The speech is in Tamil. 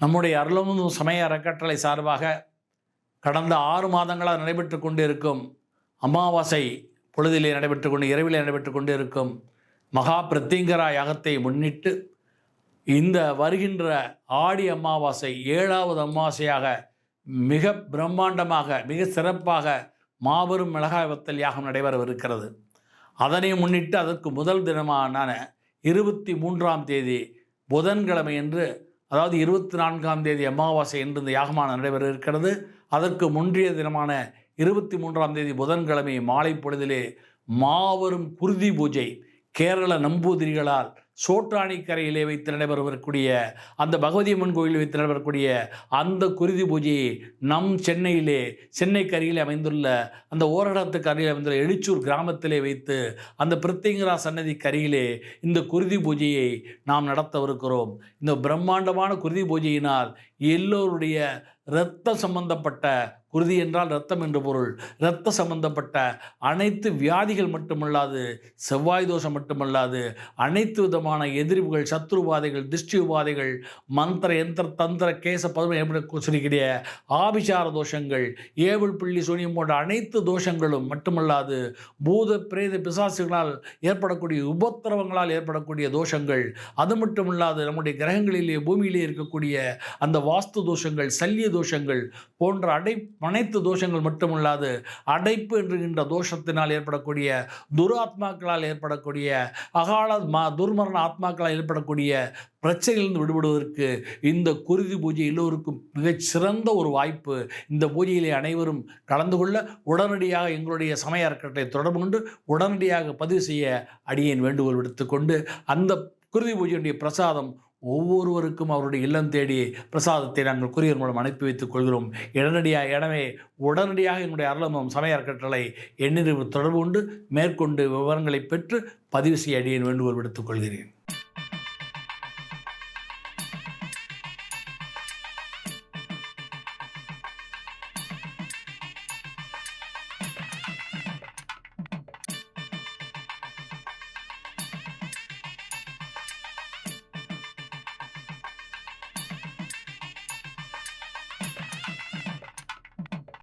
நம்முடைய அருளமும் சமய அறக்கட்டளை சார்பாக கடந்த ஆறு மாதங்களாக நடைபெற்று கொண்டு இருக்கும் அமாவாசை பொழுதிலே நடைபெற்று கொண்டு இரவிலே நடைபெற்று கொண்டு இருக்கும் மகா பிரத்திங்கரா யாகத்தை முன்னிட்டு இந்த வருகின்ற ஆடி அமாவாசை ஏழாவது அமாவாசையாக மிக பிரம்மாண்டமாக மிக சிறப்பாக மாபெரும் மிளகாய் வத்தல் யாகம் நடைபெறவிருக்கிறது. அதனை முன்னிட்டு அதற்கு முதல் தினமான இருபத்தி மூன்றாம் தேதி புதன்கிழமை என்று அதாவது இருபத்தி நான்காம் தேதி அமாவாசை என்று இந்த யாகமான நடைபெற இருக்கிறது. அதற்கு முன்றைய தினமான இருபத்தி மூன்றாம் தேதி புதன்கிழமை மாலை பொழுதிலே மாபெரும் குருதி பூஜை கேரள நம்பூதிரிகளால் சோற்றாணி கரையிலே வைத்து நடைபெறக்கூடிய அந்த பகவதி அம்மன் கோயிலில் வைத்து நடைபெறக்கூடிய அந்த குருதி பூஜையை நம் சென்னையிலே சென்னைக்கு அருகிலே அமைந்துள்ள அந்த ஓரடத்துக்கு அருகில் அமைந்துள்ள எழுச்சூர் கிராமத்திலே வைத்து அந்த பிரத்யங்கரா சன்னதிக்கு அருகிலே இந்த குருதி பூஜையை நாம் நடத்தவிருக்கிறோம். இந்த பிரம்மாண்டமான குருதி பூஜையினால் எல்லோருடைய இரத்த சம்பந்தப்பட்ட குருதி என்றால் இரத்தம் என்று பொருள். இரத்த சம்பந்தப்பட்ட அனைத்து வியாதிகள் மட்டுமல்லாது செவ்வாய் தோஷம் மட்டுமல்லாது அனைத்து விதமான எதிர்வுகள் சத்ருபாதைகள் திருஷ்டி உபாதைகள் மந்திர யந்திர தந்திர கேச பதுமை சொல்லிக்கிற ஆபிசார தோஷங்கள் ஏவல் பிள்ளி சூனியம் போன்ற அனைத்து தோஷங்களும் மட்டுமல்லாது பூத பிரேத பிசாசுகளால் ஏற்படக்கூடிய உபத்திரவங்களால் ஏற்படக்கூடிய தோஷங்கள் அது மட்டுமல்லாது நம்முடைய கிரகங்களிலே பூமியிலே இருக்கக்கூடிய அந்த வாஸ்து தோஷங்கள் சல்லிய தோஷங்கள் போன்ற அடை அனைத்து தோஷங்கள் மட்டுமல்லாது அடைப்பு என்கின்ற தோஷத்தினால் ஏற்படக்கூடிய துராத்மாக்களால் ஏற்படக்கூடிய அகால மா துர்மரண ஆத்மாக்களால் ஏற்படக்கூடிய பிரச்சனையிலிருந்து விடுபடுவதற்கு இந்த குருதி பூஜை எல்லோருக்கும் மிகச் சிறந்த ஒரு வாய்ப்பு. இந்த பூஜையிலே அனைவரும் கலந்து கொள்ள உடனடியாக எங்களுடைய சமய அறக்கட்டளை தொடர்பு கொண்டு உடனடியாக பதிவு செய்ய அடியேன் வேண்டுகோள் விடுத்துக்கொண்டு அந்த குருதி பூஜையுடைய பிரசாதம் ஒவ்வொருவருக்கும் அவருடைய இல்லம் தேடி பிரசாதத்தை நாங்கள் கூறியர் மூலம் அனுப்பி வைத்துக் கொள்கிறோம். உடனடியாக எனவே உடனடியாக என்னுடைய அருளமம் சமய அறக்கட்டளை எண்ணிறு தொடர்பு கொண்டு மேற்கொண்டு விவரங்களை பெற்று பதிவு செய்ய அடியேன் வேண்டுகோள் விடுத்துக் கொள்கிறேன்.